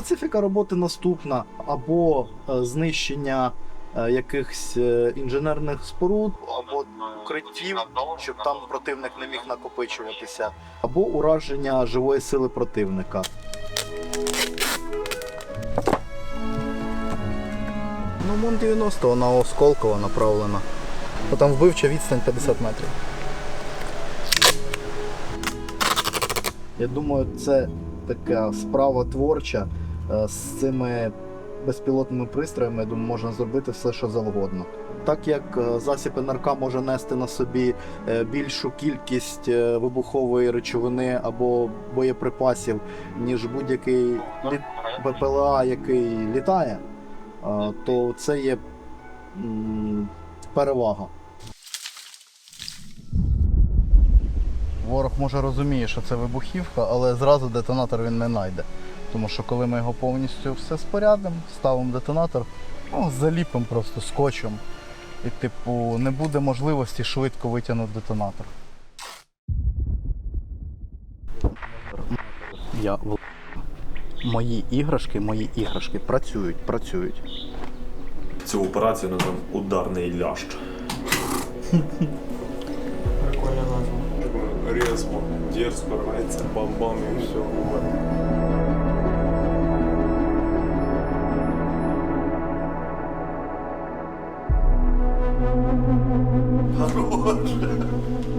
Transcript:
Специфіка роботи наступна: або е, знищення е, якихось е, інженерних споруд, або укриттів, щоб там противник не міг накопичуватися, або ураження живої сили противника. Ну, Мон 90 вона осколкова направлена. Бо Там вбивча відстань 50 метрів. Я думаю, це така справа творча з цими безпілотними пристроями. Я думаю, можна зробити все, що завгодно. Так як е, засіб НРК може нести на собі е, більшу кількість е, вибухової речовини або боєприпасів, ніж будь-який БПЛА, який літає, е, то це є перевага. Ворог може розуміє, що це вибухівка, але зразу детонатор він не знайде. Тому що коли ми його повністю все спорядимо, ставимо детонатор, ну, заліпимо просто скотчем. І, типу, не буде можливості швидко витягнути детонатор. Я в- Мої іграшки, мої іграшки працюють, працюють. Цю операцію назвав ударний лящ. Прикольна назва. Резко, дерзко рвается, бам-бам и все. Хорош.